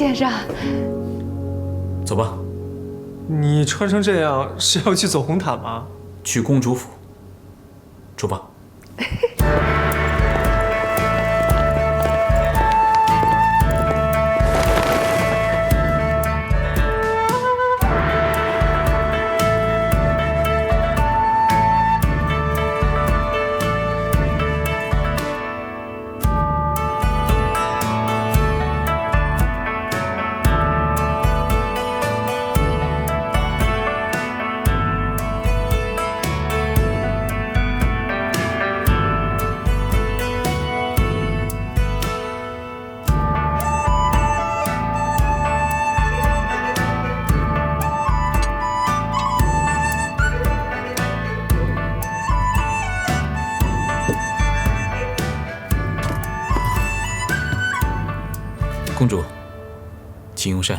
先生，走吧，你穿成这样是要去走红毯吗？去公主府。出发。公主，请用膳。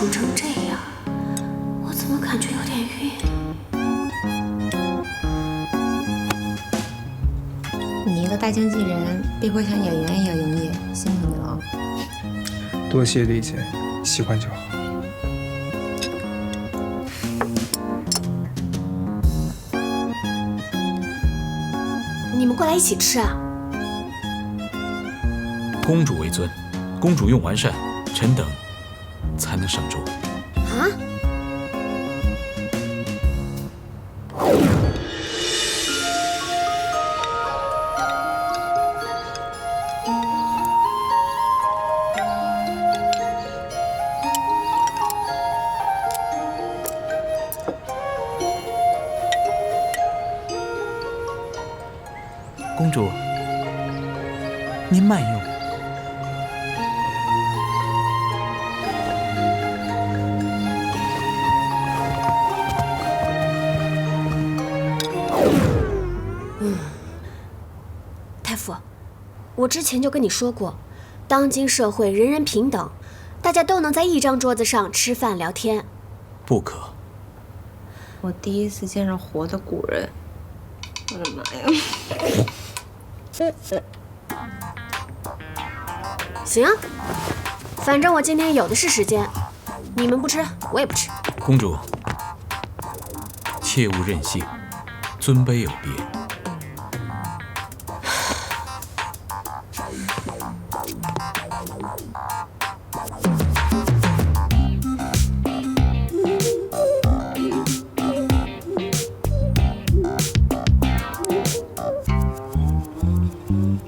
太傅宠成这样，我怎么感觉有点晕？你一个大经纪人，逼迫像演员一样营业，心疼你了。多谢理解，习惯就好。你们过来一起吃啊？公主为尊，公主用完膳，臣等才能上桌。啊？公主，您慢用。太傅，我之前就跟你说过，当今社会人人平等，大家都能在一张桌子上吃饭聊天。不可。我第一次见着活的古人，我的妈呀！行啊，反正我今天有的是时间，你们不吃，我也不吃。公主，切勿任性，尊卑有别。嗯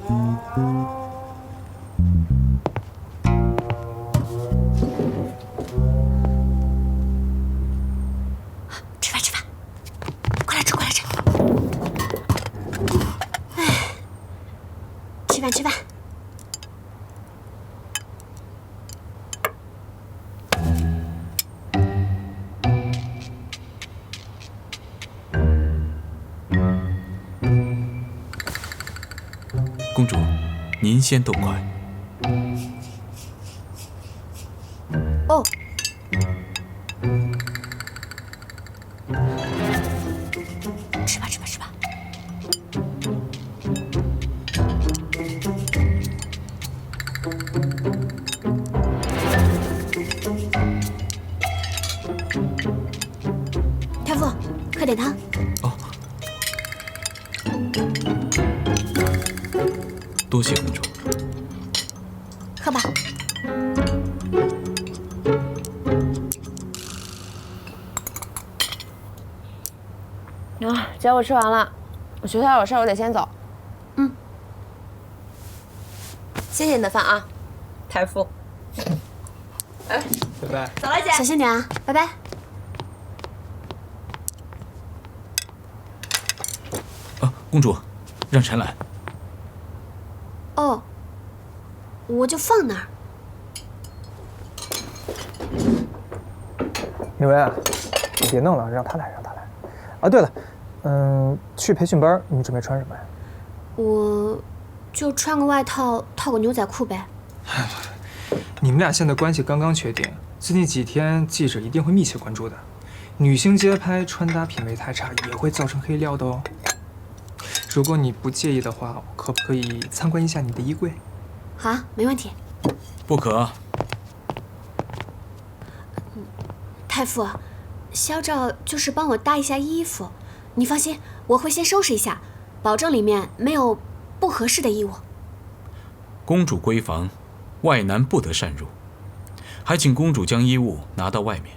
吃饭吃饭。快来吃快来吃。哎吃饭吃饭。主，您先动筷。哦，吃吧吃吧吃吧。太傅，快点汤。哦，多谢公主。喝吧。啊，姐，我吃完了，我学校有事，我得先走。嗯。谢谢你的饭啊，太傅。拜拜。走了，姐。小心点啊，拜拜。啊，公主，让臣来。哦，我就放那儿。李薇，你别弄了，让他来，让他来。啊，对了，嗯，去培训班你准备穿什么呀？我就穿个外套，套个牛仔裤呗。你们俩现在关系刚刚确定，最近几天记者一定会密切关注的。女星街拍，穿搭品味太差也会造成黑料的哦。如果你不介意的话，我可不可以参观一下你的衣柜？好，没问题。不可。太傅，肖照就是帮我搭一下衣服，你放心，我会先收拾一下，保证里面没有不合适的衣物。公主闺房，外男不得擅入，还请公主将衣物拿到外面。